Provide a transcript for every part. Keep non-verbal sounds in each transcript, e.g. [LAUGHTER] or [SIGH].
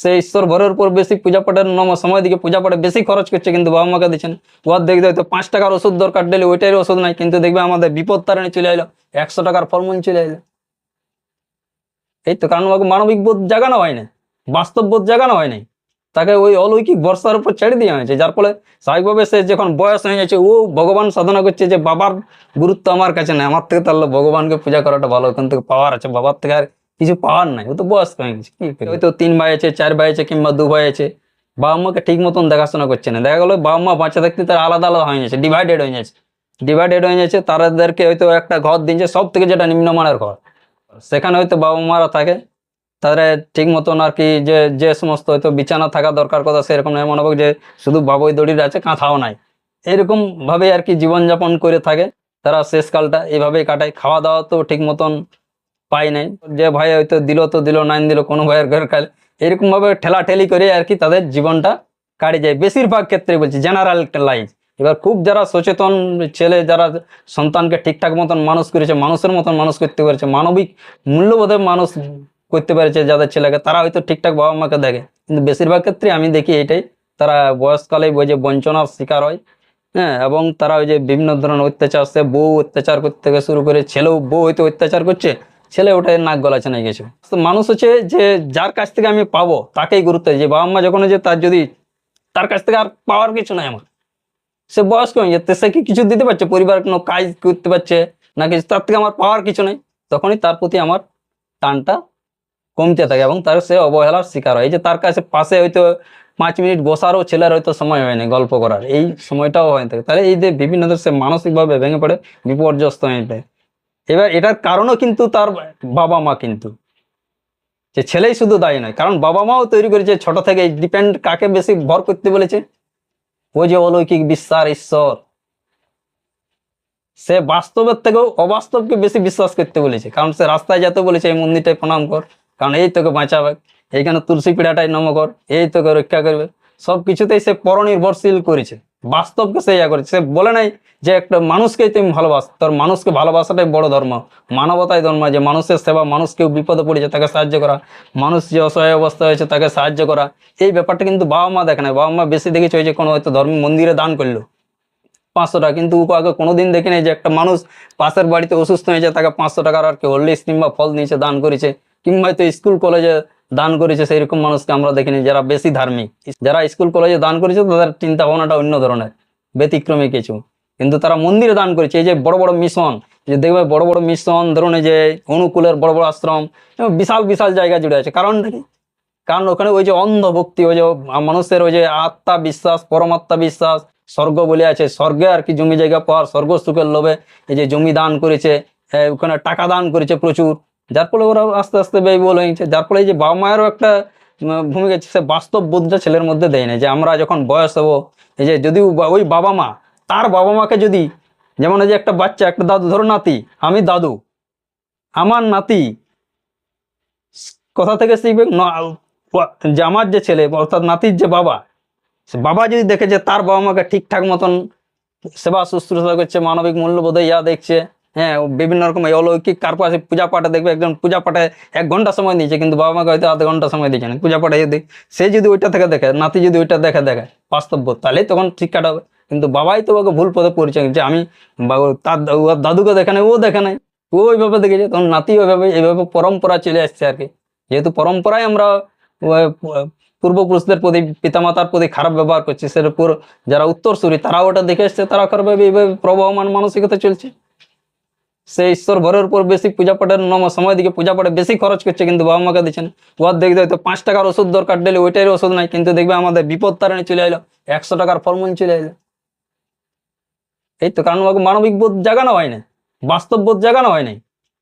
সে ঈশ্বর ভরের উপর বেশি পূজা পাঠের নম সময় দিকে পূজা পাঠে বেশি খরচ করছে কিন্তু বাবা মাকে দিচ্ছে না ওর দেখবে হয়তো পাঁচ টাকার ওষুধ দরকার ডেলি ওইটাই ওষুধ নাই, কিন্তু দেখবে আমাদের বিপদ তারণে চলে এলো একশো টাকার ফলমূল চলে এলো এই তো কারণ মানবিক বোধ জাগানো হয় না বাস্তব বোধ জাগানো হয় নাই। তাকে ওই অলৌকিক বর্ষার উপর ছেড়ে দেওয়া হয়েছে, যার ফলে স্বাভাবিকভাবে সে যখন বয়স হয়ে যাচ্ছে, ও ভগবান সাধনা করছে যে বাবার গুরুত্ব আমার কাছে নেই, আমার থেকে তাহলে ভগবানকে পূজা করাটা ভালো, ওখান থেকে পাওয়ার আছে, বাবার থেকে আর কিছু পাওয়ার নাই, ও তো বয়স হয়ে গেছে, কি? হয়তো তিন ভাই আছে, চার ভাই আছে কিংবা দু ভাই আছে, বাবা মাকে ঠিক মতন দেখাশোনা করছে না। দেখা গেলো বাবা মা বাচ্চা থাকতে তারা আলাদা আলাদা হয়ে যাচ্ছে ডিভাইডেড হয়ে যাচ্ছে ডিভাইডেড হয়ে যাচ্ছে তাদেরকে হয়তো একটা ঘর দিচ্ছে সব থেকে যেটা নিম্নমানের ঘর। সেখানে হয়তো বাবা মারা থাকে তাদের ঠিক মতন আর কি যে যে সমস্ত হয়তো বিছানা থাকা দরকার কথা সেরকম নয় মনে হোক যে শুধু বাবুই দড়ির আছে, কাঁথাও নাই। এরকম ভাবে আর কি জীবনযাপন করে থাকে, তারা শেষকালটা এইভাবেই কাটায়। খাওয়া দাওয়া তো ঠিক মতন পায় নাই। যে ভাই হয়তো দিল তো দিল নাইন দিল, কোনো ভাইয়ের ঘর কাল। এরকম ভাবে ঠেলাঠেলি করে আর কি তাদের জীবনটা কাটে যায়। বেশিরভাগ ক্ষেত্রে বলছি জেনারেল একটা লাইফ এবার খুব যারা সচেতন ছেলে, যারা সন্তানকে ঠিকঠাক মতন মানুষ করেছে, মানুষের মতন মানুষ করতে পেরেছে, মানবিক মূল্যবোধের মানুষ করতে পেরেছে যাদের ছেলেকে, তারা হয়তো ঠিকঠাক বাবা মাকে দেখে। কিন্তু বেশিরভাগ ক্ষেত্রে আমি দেখি এটাই, তারা বয়সকালে ওই যে বঞ্চনার শিকার হয় হ্যাঁ এবং তারা ওই যে বিভিন্ন ধরনের অত্যাচার সে বউ অত্যাচার করতে থেকে শুরু করে, ছেলেও বউ হয়তো অত্যাচার করছে ছেলে ওটাই নাক গলাছে না গেছে তো মানুষ হচ্ছে যে যার কাছ থেকে আমি পাবো, তাকেই গুরুত্ব যে বাবা মা যখন যে তার যদি তার কাছ থেকে আর পাওয়ার কিছু নাই আমার। সে বয়স্ক হয়ে সে কি কিছু দিতে পারছে? পরিবার কোনো কাজ করতে পারছে না কিছু তার থেকে আমার পাওয়ার কিছু নেই? তখনই তার প্রতি আমার টানটা কমতে থাকে এবং তার সে অবহেলার শিকার হয়। যে তার কাছে পাশে হয়তো পাঁচ মিনিট বসারও ছেলের হয়তো সময় হয় না গল্প করার। এই সময়টাও হয় থাকে তাহলে এই যে বিভিন্ন সে মানসিকভাবে ভেঙে পড়ে, বিপর্যস্ত হয়ে যায়। এবার এটার কারণও কিন্তু তার বাবা মা কিন্তু। যে ছেলেই শুধু দায়ী নয়, কারণ বাবা মাও তৈরি করেছে ছোট থেকে ডিপেন্ড কাকে বেশি ভর করতে বলেছে। ওই যে অলৌকিক বিশ্বাস, ঈশ্বর। সে বাস্তবের থেকেও অবাস্তবকে বেশি বিশ্বাস করতে বলেছে, কারণ সে রাস্তায় যেতে বলেছে, এই মন্দিরটাই প্রণাম কর, কারণ এই তোকে বাঁচাবে, এইখানে তুলসী পিড়াটাই নম কর, এই তোকে রক্ষা করবে। সব কিছুতেই সে পরনির্ভরশীল করেছে। বাস্তবকে সে ইয়া করেছে। সে বলে নাই যে একটা মানুষকেই তুমি ভালোবাস, তোর মানুষকে ভালোবাসাটাই বড় ধর্ম। মানবতাই ধর্ম, যে মানুষের সেবা, মানুষ কেউ বিপদে পড়েছে তাকে সাহায্য করা, মানুষ যে অসহায় অবস্থা হয়েছে তাকে সাহায্য করা। এই ব্যাপারটা কিন্তু বাবা মা দেখে না বাবা মা বেশি দেখেছে ওই যে কোনো হয়তো ধর্ম মন্দিরে দান করল পাঁচশো টাকা কিন্তু ও আগে কোনোদিন দেখে নেই যে একটা মানুষ পাশের বাড়িতে অসুস্থ হয়েছে তাকে পাঁচশো টাকার আর কি হরলিক্স কিংবা ফল নিয়েছে দান করেছে। কিংবা হয়তো স্কুল, কলেজে দান করেছে সেই রকম মানুষকে আমরা দেখিনি। যারা বেশি ধার্মিক, যারা স্কুল, কলেজে দান করেছে, তাদের চিন্তা ভাবনাটা অন্য ধরনের, ব্যতিক্রমী কিছু। কিন্তু তারা মন্দিরে দান করেছে, এই যে বড় বড় মিশন, যে দেখবে বড় বড় মিশন, ধরুন যে অনুকূলের বড় বড় আশ্রম বিশাল বিশাল জায়গা জুড়ে আছে। কারণটা কি? কারণ ওখানে ওই যে অন্ধভক্তি, ওই যে মানুষের ওই যে আত্মা বিশ্বাস, পরমাত্মা বিশ্বাস, স্বর্গ বলে আছে। স্বর্গে আর কি জমি জায়গা পাওয়ার, স্বর্গ সুখের লোভে এই যে জমি দান করেছে ওখানে টাকা দান করেছে প্রচুর। যার ফলে ওরা আস্তে আস্তে ব্যয়বহুল হয়েছে যার ফলে যে বাবা মায়েরও একটা ভূমিকা সে বাস্তব বোধটা ছেলের মধ্যে দেয় না যে আমরা যখন বয়স হব, এই যে যদি ওই বাবা মা তার বাবা মাকে যদি, যেমন যে একটা বাচ্চা, একটা দাদু, ধরো নাতি, আমি দাদু, আমার নাতি কোথা থেকে শিখবে যে আমার যে ছেলে, অর্থাৎ নাতির যে বাবা, সে বাবা যদি দেখে যে তার বাবা মাকে ঠিকঠাক মতন সেবা শুশ্রূষা করছে, মানবিক মূল্যবোধে ইয়া দেখছে হ্যাঁ বিভিন্ন রকম এই অলৌকিক কার পাশে পূজা পাঠে দেখবে একজন পূজা পাঠে এক ঘণ্টা সময় দিয়েছে কিন্তু বাবা মাকে হয়তো আধ ঘণ্টা সময় দিচ্ছে না। পূজা পাঠে যদি, সে যদি ওইটা থেকে দেখে, নাতি যদি ওইটা দেখে দেখে, বাস্তব তাহলেই তখন শিক্ষাটা হবে। কিন্তু বাবাই তো ওকে ভুল পথে পরিচয় যে আমি তার দাদুকে দেখে নাই, ও দেখে নাই, ও ওইভাবে দেখেছে, তখন নাতি ওইভাবে, এইভাবে পরম্পরা চলে আসছে আর কি। যেহেতু পরম্পরায় আমরা পূর্বপুরুষদের প্রতি, পিতামাতার প্রতি খারাপ ব্যবহার করছে, সের উপর যারা উত্তরসূরি তারা ওটা দেখে এসছে, তারা খারাপভাবে এইভাবে প্রবহমান মানসিকতা চলছে। সে ঈশ্বর ভরের উপর বেশি পূজা পাঠের নম সময় দিকে পূজা পাঠে বেশি খরচ করছে, কিন্তু বাবা মাকে দিচ্ছে না। ওর দেখবে হয়তো পাঁচ টাকার ওষুধ দরকার, ডেলি ওইটাই ওষুধ নাই, কিন্তু দেখবে আমাদের বিপদ তারণে চলে এলো একশো টাকার ফলমূল চলে এলো এই তো কারণ মানবিক বোধ জাগানো হয় না, বাস্তব বোধ জাগানো হয় নাই।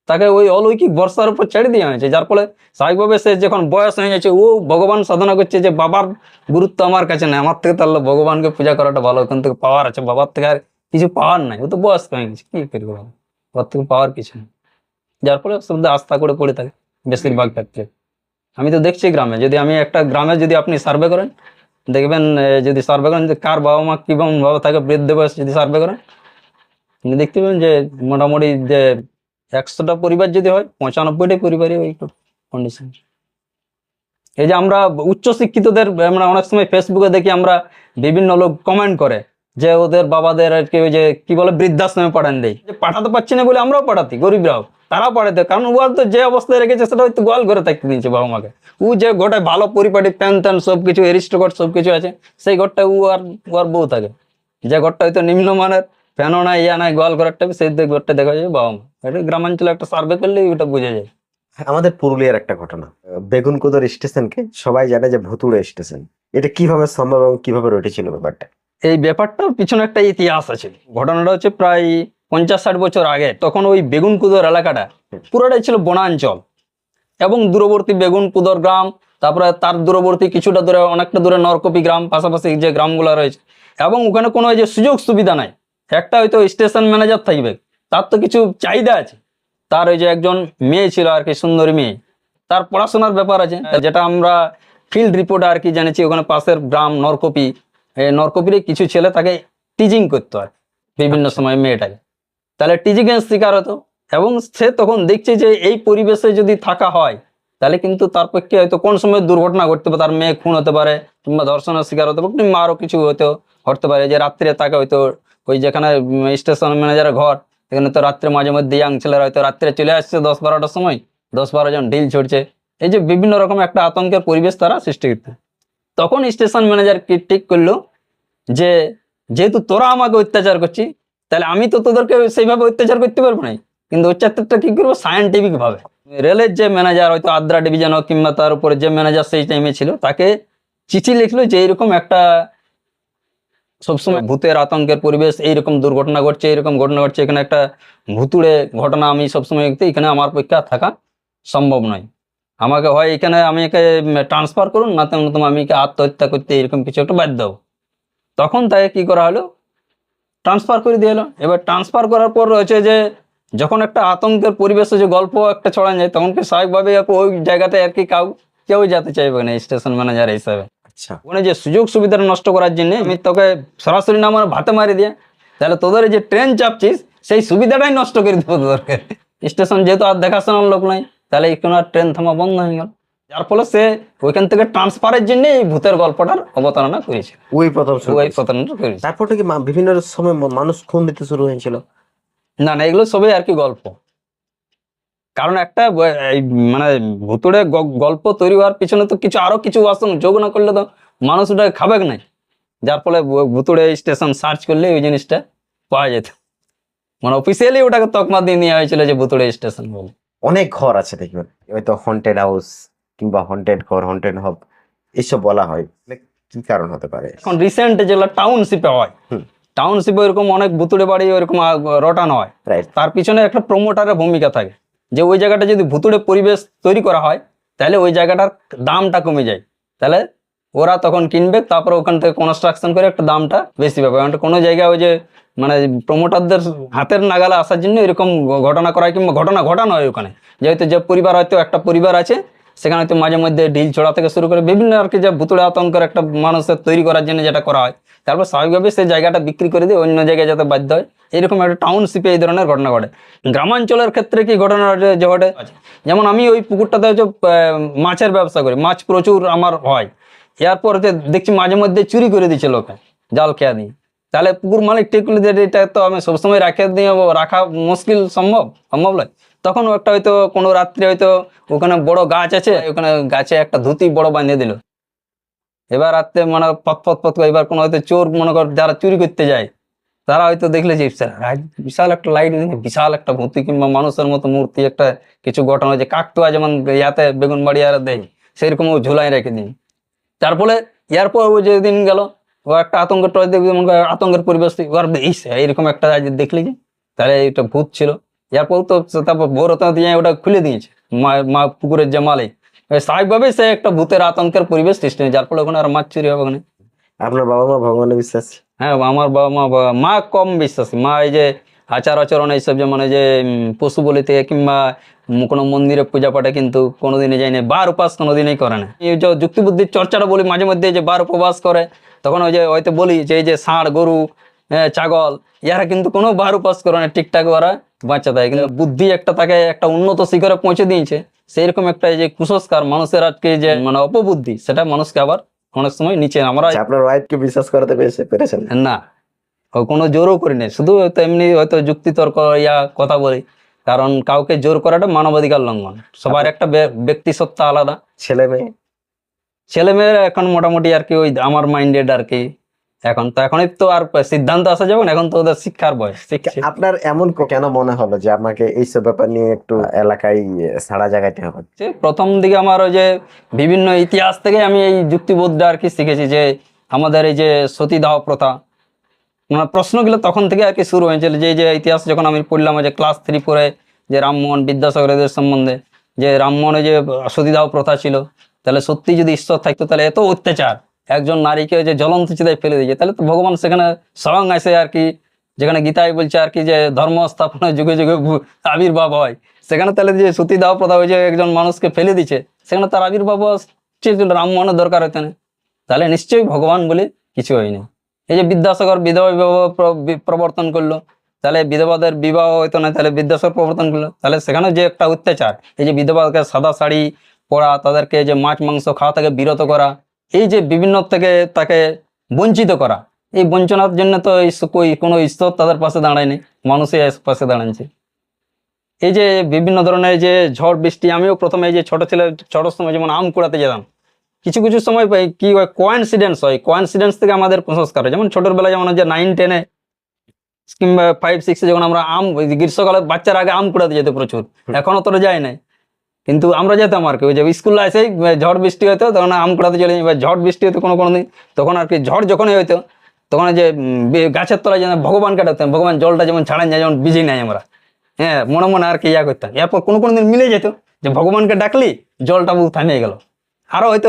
তাকে ওই অলৌকিক বর্ষার উপর ছেড়ে দেওয়া হয়েছে, যার ফলে স্বাভাবিকভাবে সে যখন বয়স হয়ে যাচ্ছে ও ভগবান সাধনা করছে যে, বাবার গুরুত্ব আমার কাছে নেই, আমার থেকে তাহলে ভগবানকে পূজা করাটা ভালো কিন্তু পাওয়ার আছে, বাবার থেকে আর কিছু পাওয়ার নাই, ও তো বয়স হয়ে গেছে, কি করব থেকে পাওয়ার কিছু নেই। যার ফলে সব আস্থা করে পড়ে থাকে বেশিরভাগ ক্ষেত্রে। আমি তো দেখছি গ্রামে, যদি আমি একটা গ্রামে যদি আপনি সার্ভে করেন, দেখবেন যদি সার্ভে করেন যে কার বাবা মা কীরকম ভাবে থাকে, বৃদ্ধ বয়স যদি সার্ভে করেন, আপনি দেখতে পাবেন যে মোটামুটি যে একশোটা পরিবার যদি হয় পঁচানব্বইটাই পরিবারই ওই কন্ডিশন এই যে আমরা উচ্চ শিক্ষিতদের আমরা অনেক সময় ফেসবুকে দেখি আমরা বিভিন্ন লোক কমেন্ট করে। যে ওদের বাবাদের আর কি যে, কি বলে, বৃদ্ধাশ্রমে পাঠান দেয়। যে পাঠাতে পারছি না বলে আমরাও পাঠাতি গরিবরাও। তারাও পাঠাতে কারণ ও তো যে অবস্থায় রেখেছে সেটা হয়তো গোয়াল ঘরে থাকতে দিয়েছে বাবা মাকে ও যে গোটায় ভালো পরিপাটি, প্যান ট্যান সব কিছু, এরিস্টোকট সব কিছু আছে, সেই ঘরটা ও আর ও আর বউ থাকে। যে ঘরটা হয়তো নিম্নমানের, ফ্যানও নাই, ইয়া নাই, গোয়াল ঘরের টাইপ সেই ঘরটা দেখা যায় বাবা মা এটা গ্রামাঞ্চলে একটা সার্ভে করলেই ওটা বোঝা যায়। আমাদের পুরুলিয়ার একটা ঘটনা। বেগুনকুদর স্টেশনকে সবাই জানে যে ভুতুড়ে স্টেশন। এটা কীভাবে সম্ভব এবং কীভাবে রটেছিল ব্যাপারটা? এই ব্যাপারটার পিছনে একটা ইতিহাস আছে। ঘটনাটা হচ্ছে প্রায় পঞ্চাশ ষাট বছর আগে, তখন ওই বেগুনকুদর এলাকাটা পুরোটাই ছিল বনাঞ্চল এবং দূরবর্তী বেগুনকুদর গ্রাম, তারপরে তার দূরবর্তী কিছুটা দূরে, অনেকটা দূরে নরকপি গ্রাম, পাশাপাশি যে গ্রামগুলো রয়েছে এবং ওখানে কোনো যে সুযোগ সুবিধা নাই। একটা হয়তো স্টেশন ম্যানেজার থাকবে, তার তো কিছু চাহিদা আছে। তার ওই যে একজন মেয়ে ছিল আর কি, সুন্দরী মেয়ে। তার পড়াশোনার ব্যাপার আছে, যেটা আমরা ফিল্ড রিপোর্টে আর কি জেনেছি, ওখানে পাশের গ্রাম নরকপি নরকপির কিছু ছেলে তাকে টিজিং করতো আর বিভিন্ন সময় মেয়েটাকে। তাহলে টিচিং এর শিকার হতো এবং সে তখন দেখছে যে এই পরিবেশে যদি থাকা হয় তাহলে কিন্তু তার পক্ষে হয়তো কোন সময় দুর্ঘটনা ঘটতে পারে তার মেয়ে খুন হতে পারে কিংবা ধর্ষণের শিকার হতে পারে কিংবা আরও কিছু হতে ঘটতে পারে। যে রাত্রে তাকে হয়তো ওই যেখানে স্টেশন ম্যানেজারের ঘর এখানে তো রাত্রে মাঝে মধ্যে ইয়াং ছেলেরা হয়তো রাত্রে চলে আসছে দশ বারোটার সময় দশ বারো জন ঢিল ছড়ছে এই যে বিভিন্ন রকম একটা আতঙ্কের পরিবেশ তারা সৃষ্টি করতে তখন স্টেশন ম্যানেজার ঠিক করল? যে, যেহেতু তোরা আমাকে অত্যাচার করছিস, তাহলে আমি তো তোদেরকে সেইভাবে অত্যাচার করতে পারব না। কিন্তু অত্যাচারটা কি করব? সায়েন্টিফিক ভাবে রেলের যে ম্যানেজার হয়তো আদ্রা ডিভিশন হোক কিংবা তার উপরে যে ম্যানেজার সেই টাইমে ছিল, তাকে চিঠি লিখলো যে, এইরকম একটা সবসময় ভূতের আতঙ্কের পরিবেশ, এইরকম দুর্ঘটনা ঘটছে, এইরকম ঘটনা ঘটছে, এখানে একটা ভুতুড়ে ঘটনা আমি সবসময় এখানে আমার পক্ষে থাকা সম্ভব নয়। আমাকে হয় এখানে আমি একে ট্রান্সফার করুন না তেমন তুমি আমি একে আত্মহত্যা করতে এরকম কিছু একটা বাধ্য হব। তখন তাকে কি করা হলো? ট্রান্সফার করে দিয়ে এলো। এবার ট্রান্সফার করার পর রয়েছে যে যখন একটা আতঙ্কের পরিবেশে যে গল্প একটা ছড়ানো যায় তখন কি স্বাভাবিকভাবে ওই জায়গাতে আর কি কাউ কেউ যেতে চাইবে না স্টেশন ম্যানেজার হিসাবে। আচ্ছা। ওখানে যে সুযোগ সুবিধাটা নষ্ট করার জন্য আমি তোকে সরাসরি না আমার ভাতে মারি দিয়ে তাহলে তোদের যে ট্রেন চাপছিস সেই সুবিধাটাই নষ্ট করে দেবো তোদেরকে। স্টেশন যেহেতু আর দেখাশোনার লোক নাই তাহলে এখানে আর ট্রেন থামা বন্ধ হয়ে গেল। যার ফলে সে ওইখান থেকে ট্রান্সফারের জন্য এই ভূতের গল্পটার অবতারণা করেছে ওই প্রথম ওই করেছে। প্রতারণাটা করেছে। তারপর থেকে বিভিন্ন সময় মানুষ খুন দিতে শুরু হয়েছিল? না না এগুলো সবই আর কি গল্প। কারণ একটা মানে ভুতুড়ে গল্প তৈরি হওয়ার পিছনে তো কিছু আরও কিছু আসন যোগ না করলে তো মানুষ ওটা খাবে নাই। যার ফলে ভুতুড়ে স্টেশন সার্চ করলে ওই জিনিসটা পাওয়া যেত। মানে অফিসিয়ালি ওটাকে তকমা দিয়ে নেওয়া হয়েছিল যে ভুতুড়ে স্টেশন বলে। অনেক ঘর আছে দেখবেন। হয়তো হন্টেড হাউস কিংবা হন্টেড ঘর হন্টেড হব এইসব বলা হয়। মানে কি কারণ হতে পারে? এখন রিসেন্ট যেগুলো টাউনশিপে হয়। টাউনশিপে এরকম অনেক ভুতুড়ে বাড়ি ওরকম আ- রটানো হয়। রাইট তার পিছনে একটা প্রমোটারের ভূমিকা থাকে। যে ওই জায়গাটা যদি ভুতুড়ে পরিবেশ তৈরি করা হয় তাহলে ওই জায়গাটার দামটা কমে যায়। তাহলে ওরা তখন কিনবে, তারপর ওখান থেকে কনস্ট্রাকশন করে একটা দামটা বেশি পাবে। কারণ কোনো জায়গায় ওই যে মানে প্রমোটারদের হাতের নাগালে আসার জন্য এরকম ঘটনা করা কিংবা ঘটনা ঘটানো হয় ওখানে। যেহেতু যে পরিবার হয়তো একটা পরিবার আছে, সেখানে হয়তো মাঝে মধ্যে ঢিল ছোড়া থেকে শুরু করে বিভিন্ন আর কি যে ভুতুড়ে আতঙ্কের একটা মানুষের তৈরি করার জন্য যেটা করা হয়, তারপর স্বাভাবিকভাবে সেই জায়গাটা বিক্রি করে দিয়ে অন্য জায়গায় যাতে বাধ্য হয়। এরকম একটা টাউনশিপে এই ধরনের ঘটনা ঘটে। গ্রামাঞ্চলের ক্ষেত্রে কি ঘটনা ঘটে যেমন আমি ওই পুকুরটাতে হচ্ছে মাছের ব্যবসা করি। মাছ প্রচুর আমার হয়। এরপর দেখছি মাঝে মধ্যে চুরি করে দিচ্ছে লোকে জাল খেয়া দিয়ে। তাহলে পুকুর মালিক ঠিক করলে এটা তো আমি সবসময় রাখে দিয়ে রাখা মুশকিল সম্ভব? সম্ভব নয়। তখন একটা হয়তো কোনো রাত্রে হয়তো ওখানে বড় গাছ আছে ওখানে গাছে একটা ধুতি বড় বাঁধিয়ে দিল। এবার রাত্রে মানে পথ পথ পথ এবার কোনো হয়তো চোর মনে কর যারা চুরি করতে যায় তারা হয়তো দেখলে যে "স্যার, বিশাল একটা লাইট বিশাল একটা ভূতি কিংবা মানুষের মতো মূর্তি একটা কিছু ঘটনা যে কাকটুয়া যেমন ইয়াতে বেগুন বাড়ি আর দেয় সেরকম ও ঝুলাই রেখে দিন। তার ফলে এরপর যেদিন গেল ও একটা আতঙ্কের টয় দেখবে মনে করে আতঙ্কের পরিবেশ ওর ইস, এইরকম একটা আজ দেখলি যে তাহলে এটা ভূত ছিল। এরপর তো তারপর বড় দিয়ে ওটা খুলে দিয়েছে মা মা পুকুরের যে মালে এ স্বাভাবিকভাবে সে একটা ভূতের আতঙ্কের পরিবেশ সৃষ্টি হয় যার ফলে ওখানে আর মাছ চুরি হবে ওখানে আপনার বাবা মা ভগবানে বিশ্বাস? হ্যাঁ আমার বাবা মা মা কম বিশ্বাসী মা এই যে আচার আচরণ এইসব যে মানে যে পশু বলিতে কিংবা কোনো মন্দিরে পূজা পাঠে কিন্তু কোনোদিনই যায় না বার উপাস কোনোদিনই করে না। এই যে যুক্তি বুদ্ধির চর্চাটা বলি মাঝে মধ্যে যে বার উপবাস করে তখন ওই যে হয়তো বলি যে এই যে ষাঁড় গরু হ্যাঁ, ছাগল ইয়ারা কিন্তু কোনো বার উপাস করে না ঠিকঠাক ওরা বাচ্চা দেয়। কিন্তু বুদ্ধি একটা তাকে একটা উন্নত শিখরে পৌঁছে দিয়েছে সেইরকম একটা এই যে কুসংস্কার মানুষের আজকে যে মানে অপবুদ্ধি সেটা মানুষকে আবার অনেক সময় নিচে আমরা আচ্ছা, আপনার ওয়াইফকে বিশ্বাস করাতে পেরেছে- পেরেছেন? না। কোনো জোরও করি নাই। শুধু হয়তো এমনি হয়তো যুক্তি তর্ক ইয়া কথা বলি। কারণ কাউকে জোর করাটা মানবাধিকার লঙ্ঘন। সবার একটা বে- ব্যক্তি সত্তা আলাদা। ছেলে মেয়ে? ছেলে মেয়েরা এখন মোটামুটি আর কি ওই আমার মাইন্ডেড আর কি। এখন তো এখনই তো আর সিদ্ধান্ত আসা যাবে এখন তো ওদের শিক্ষার বয়স। আপনার এমন কেন মনে হলো যে আমাকে এইসব ব্যাপার নিয়ে একটু এলাকায় সাড়া জাগাইতে হবে? যে প্রথম দিকে আমার ওই যে বিভিন্ন ইতিহাস থেকে আমি এই যুক্তিবোধটা আর কি শিখেছি যে আমাদের এই যে সতীদাহ প্রথা মানে প্রশ্নগুলো তখন থেকে আর কি শুরু হয়েছিল। যে যে ইতিহাস যখন আমি পড়লাম যে ক্লাস থ্রি পরে যে রামমোহন বিদ্যাসাগর এদের সম্বন্ধে, যে রামমোহনের যে সতীদাহ প্রথা ছিল, তাহলে সত্যি যদি ঈশ্বর থাকতো, তাহলে এত অত্যাচার। একজন নারীকে যে জ্বলন্ত চিতায় ফেলে দিয়েছে। তাহলে তো ভগবান সেখানে স্বয়ং আসে আর কি, যেখানে গীতায় বলছে আর কি যে, ধর্ম স্থাপনা যুগে যুগে আবির্ভাব হয়। সেখানে তাহলে যে সতীদাহ প্রথা যে একজন মানুষকে ফেলে দিচ্ছে সেখানে তার আবির্ভাব রামমোহনের দরকার হতো তাহলে নিশ্চয়ই ভগবান বলে কিছু হয়নি। এই যে বিদ্যাসাগর বিধবা বিবাহ প্র- প্রবর্তন করল, তাহলে বিধবাদের বিবাহ হইতো না, তাহলে বিদ্যাসাগর প্রবর্তন করল। তাহলে সেখানে যে একটা অত্যাচার, এই যে বিধবাকে সাদা শাড়ি পরা, তাদেরকে যে মাছ, মাংস খাওয়া থেকে বিরত করা, এই যে বিভিন্ন থেকে তাকে বঞ্চিত করা, এই বঞ্চনার জন্য তো এই কোনো ঈশ্বর তাদের পাশে দাঁড়ায়নি, মানুষই পাশে দাঁড়াচ্ছে এই যে বিভিন্ন ধরনের যে ঝড় বৃষ্টি, আমিও প্রথমে এই যে ছোট ছেলে ছোট সময় যেমন আম কুড়াতে যেতাম কিছু কিছু সময় পাই কি হয় কোয়াইন্সিডেন্স হয়। কোয়াইন্সিডেন্স থেকে আমাদের কুসংস্কার হয়। যেমন ছোটবেলায় যেমন যে নাইন টেনে কিংবা ফাইভ সিক্সে যখন আমরা আম গ্রীষ্মকালে বাচ্চারা আগে আম কুড়াতে যেত প্রচুর। এখন অতটা যায় নাই। কিন্তু আমরা যেতাম আর কি। ওই যে স্কুলে এসে ঝড় বৃষ্টি হতো তখন আম কুড়াতে চলে যাই। এবার ঝড় বৃষ্টি হতো কোনো কোনো দিন তখন আর কি ঝড় যখনই হইতো তখন যে গাছের তলায় যেন ভগবানকে ডাকতাম ভগবান জলটা যেমন ছাড়েন যায় যেমন বিজি নাই আমরা। হ্যাঁ মনে মনে আর কি ইয়া করতাম। এরপর কোনো কোনো দিন মিলে যেত যে ভগবানকে ডাকলি জলটা বুক থামিয়ে গেল। আরও হয়তো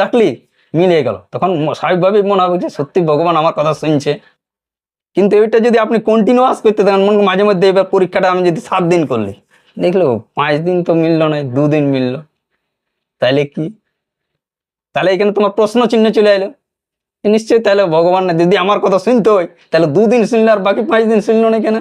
ডাকলি মিলিয়ে গেল। তখন স্বাভাবিকভাবেই মনে হবে যে সত্যি ভগবান আমার কথা শুনছে। কিন্তু এটা যদি আপনি কন্টিনিউয়াস করতে থাকেন, মনে মাঝে মধ্যে এবার পরীক্ষাটা আমি যদি সাত দিন করলি, দেখল পাঁচ দিন তো মিললো না দুদিন মিললো। তাহলে কি? তাহলে এখানে তোমার প্রশ্ন চিহ্ন চলে এলো। নিশ্চয়ই তাহলে ভগবান না যদি আমার কথা শুনতে হয় তাহলে দুদিন শুনলে আর বাকি পাঁচ দিন শুনলো না কেন?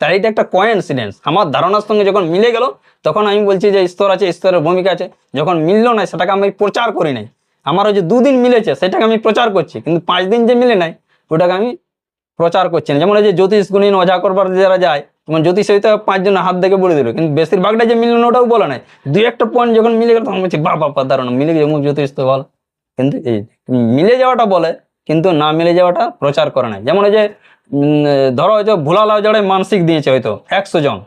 তাই এটা একটা কোয়েন্সিডেন্স আমার ধারণার সঙ্গে যখন মিলে গেল, তখন আমি বলছি যে স্তর আছে স্তরের ভূমিকা আছে। যখন মিললো না, সেটাকে আমি প্রচার করি নাই। আমার ওই যে দুদিন মিলেছে, সেটাকে আমি প্রচার করছি। কিন্তু পাঁচ দিন যে মিলে নাই, ওটাকে আমি প্রচার করছি না। যেমন এই যে জ্যোতিষ গুণিন অজা করবার যারা যায় যেমন জ্যোতিষ হইতে পাঁচজন হাত দেখে বলে দিল। কিন্তু বেশিরভাগটা যে মিললো না, ওটাও বলে নাই। দুই একটা পয়েন্ট যখন মিলে গেল, তখন বলছি বাবা বাবা দাঁড়ানো মিলে গেছে জ্যোতিষ তো ভালো। কিন্তু এই মিলে যাওয়াটা বলে, কিন্তু না মিলে যাওয়াটা প্রচার করে নাই। যেমন ওই যে ধরো হয়তো ভোলা লাউ জড়ে মানসিক দিয়েছে হয়তো একশো জন।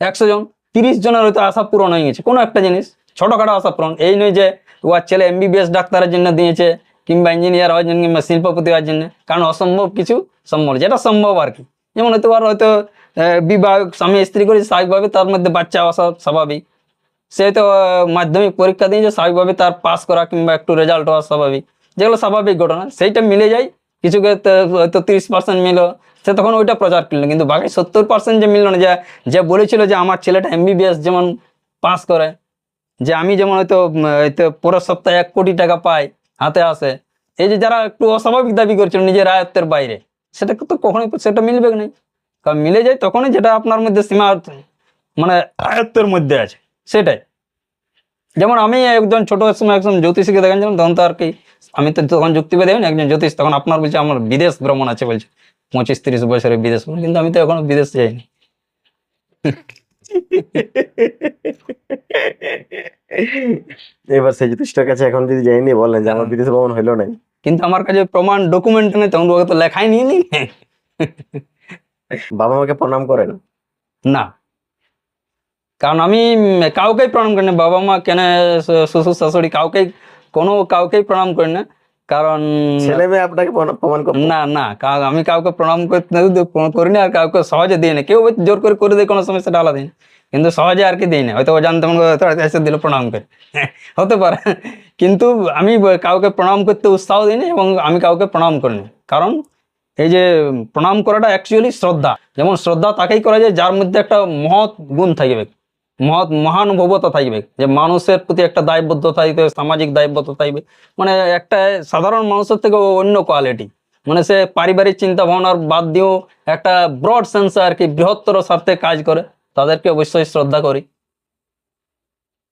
একশো জন, তিরিশ জনের হয়তো আশা পূরণ হয়ে গেছে। কোনো একটা জিনিস, ছোটোখাটো আশা পূরণ। এই নয় যে ওর ছেলে এমবিবিএস ডাক্তারের জন্য দিয়েছে কিংবা ইঞ্জিনিয়ার হওয়ার জন্য কিংবা শিল্পপতি হওয়ার জন্য, কারণ অসম্ভব কিছু সম্ভব যেটা সম্ভব আর কি। যেমন হয়তো আর হয়তো বিবাহ, স্বামী স্ত্রী করে স্বাভাবিকভাবে তার মধ্যে বাচ্চা আসা স্বাভাবিক। সে হয়তো মাধ্যমিক পরীক্ষা দিয়েছে, স্বাভাবিকভাবে তার পাস করা কিংবা একটু রেজাল্ট হওয়া স্বাভাবিক। যেগুলো স্বাভাবিক ঘটনা, সেইটা মিলে যায় কিছু হয়তো তিরিশ পার্সেন্ট মিলো সে তখন ওইটা প্রচার করল। কিন্তু বাকি সত্তর পার্সেন্ট যে মিললো না, যে যে বলেছিল যে আমার ছেলেটা এমবিবিএস যেমন পাস করে, যে আমি যেমন হয়তো হয়তো পরের সপ্তাহে এক কোটি টাকা পাই, হাতে আসে, এই যে যারা একটু অস্বাভাবিক দাবি করছিল নিজের আয়ত্তের বাইরে, সেটা তো কখনোই সেটা মিলবে না? কারণ মিলে যায় তখনই যেটা আপনার মধ্যে সীমা মানে আয়ত্তের মধ্যে আছে, সেটাই। যেমন আমি একজন ছোট সময় একজন জ্যোতিষীকে দেখেছিলাম তখন তো আর কি আমি তো তখন যুক্তি পেয়ে দেবেন একজন জ্যোতিষ তখন আপনার বলছে আমার বিদেশ ভ্রমণ আছে বলছে। পঁচিশ তিরিশ বছরের বিদেশ ভ্রমণ কিন্তু আমি তো এখনও বিদেশ যাইনি। এবার সেই জ্যোতিষটার কাছে এখন যদি যাইনি বলেন যে আমার বিদেশ ভ্রমণ হইল নাই। কিন্তু আমার কাছে প্রমাণ ডকুমেন্ট নেই তখন তো লেখাই নিয়ে নি বাবা মাকে প্রণাম করেন? না। কারণ আমি কাউকেই প্রণাম করি না বাবা মা কেন শ্বশুর শাশুড়ি কাউকেই কোনো কাউকেই প্রণাম করি না। কারণ ছেলে মেয়ে আপনাকে প্রমাণ না না আমি কাউকে প্রণাম করতে করি না আর কাউকে সহজে দিই না কেউ জোর করে করে দেয় কোনো সময় সেটা আলাদা দিন কিন্তু সহজে আর কি দিই না হয়তো ও জানতে মনে এসে দিল প্রণাম করে। [LAUGHS] হতে পারে। কিন্তু আমি কাউকে প্রণাম করতে উৎসাহ দিই না এবং আমি কাউকে প্রণাম করি না। কারণ এই যে প্রণাম করাটা অ্যাকচুয়ালি শ্রদ্ধা। যেমন শ্রদ্ধা তাকেই করা যায় যার মধ্যে একটা মহৎ গুণ থাকবে মহৎ মহানুভবতা থাকবে, যে মানুষের প্রতি একটা দায়বদ্ধতা থাকবে, সামাজিক দায়বদ্ধতা থাকবে। মানে একটা সাধারণ মানুষের থেকে অন্য কোয়ালিটি মানে সে পারিবারিক চিন্তা ভাবনার বাদ দিয়েও একটা ব্রড সেন্সে আর কি বৃহত্তর স্বার্থে কাজ করে, তাদেরকে অবশ্যই শ্রদ্ধা করি।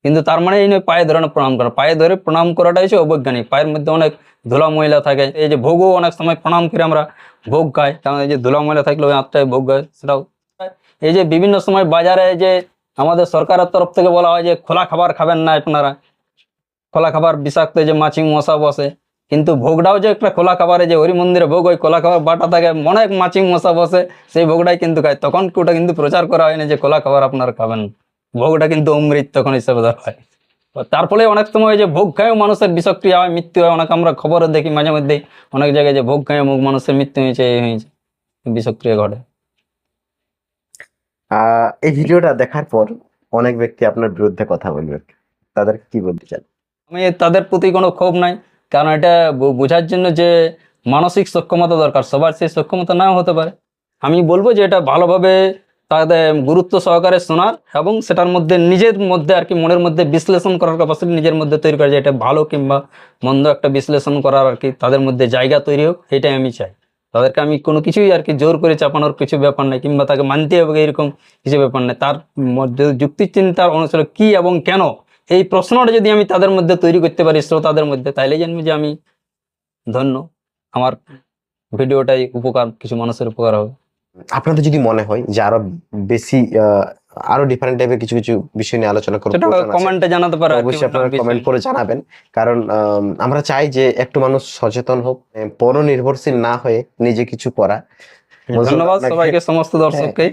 কিন্তু তার মানে এই নয় পায়ে ধরে প্রণাম করা। পায়ে ধরে প্রণাম করাটা হচ্ছে অবৈজ্ঞানিক। পায়ের মধ্যে অনেক ধুলা ময়লা থাকে। এই যে ভোগও অনেক সময় প্রণাম করে আমরা ভোগ খাই। কারণ এই যে ধুলা ময়লা থাকলে ওই আত্মায় ভোগ খায় সেটাও। এই যে বিভিন্ন সময় বাজারে যে আমাদের সরকারের তরফ থেকে বলা হয় যে, খোলা খাবার খাবেন না আপনারা। খোলা খাবার বিষাক্ত যে মাছি মশা বসে। কিন্তু ভোগটাও যে একটা খোলা খাবারে যে হরি মন্দিরে ভোগ ওই খোলা খাবার বাটা থাকে, অনেক মাছি মশা বসে, সেই ভোগটাই কিন্তু খায়। তখন ওটা কিন্তু প্রচার করা হয় না যে, খোলা খাবার আপনারা খাবেন। ভোগটা কিন্তু অমৃত তখন হিসেবে ধরা হয়। তার ফলে অনেক সময় যে ভোগ খায়ও মানুষের বিষক্রিয়া হয়, মৃত্যু হয়। অনেক আমরা খবরে দেখি মাঝে মধ্যে অনেক জায়গায় যে ভোগ খায় মুখ মানুষের মৃত্যু হয়েছে, এই হয়েছে। বিষক্রিয়া ঘটে। এই ভিডিওটা দেখার পর অনেক ব্যক্তি আপনার বিরুদ্ধে কথা বলবে। তাদের কি বলতে চান? আমি তাদের প্রতি কোনো ক্ষোভ নাই, কারণ এটা বোঝার জন্য যে মানসিক সক্ষমতা দরকার, সবার সেই সক্ষমতা নাও হতে পারে। আমি বলব যে এটা ভালোভাবে তাদের গুরুত্ব সহকারে শোনার এবং সেটার মধ্যে নিজের মধ্যে আর কি মনের মধ্যে বিশ্লেষণ করার ক্যাপাসিটি নিজের মধ্যে তৈরি করা যে এটা ভালো কিংবা মন্দ একটা বিশ্লেষণ করার আর কি তাদের মধ্যে জায়গা তৈরি হোক, এটাই আমি চাই। তাদেরকে আমি কোনো কিছুই আর কি জোর করে চাপানোর কিছু ব্যাপার নাই, কিংবা তাকে মানতে হবে এরকম কিছু ব্যাপার নাই। তার মধ্যে যুক্তি চিন্তার অনুসারে কি এবং কেন? এই প্রশ্নটা যদি আমি তাদের মধ্যে তৈরি করতে পারি শ্রোতাদের মধ্যে, তাইলে জানবি যে আমি ধন্য। আমার ভিডিওটাই উপকার, কিছু মানুষের উপকার হবে। আপনাদের যদি মনে হয় যে আরও বেশি আরও ডিফারেন্ট টাইপের কিছু কিছু বিষয় নিয়ে আলোচনা করব কমেন্টে জানাতে পারো অবশ্যই আপনারা কমেন্ট করে জানাবেন। কারণ আম, আমরা চাই যে একটু মানুষ সচেতন হোক পর নির্ভরশীল না হয়ে নিজে কিছু করা। ধন্যবাদ সবাইকে সমস্ত দর্শককে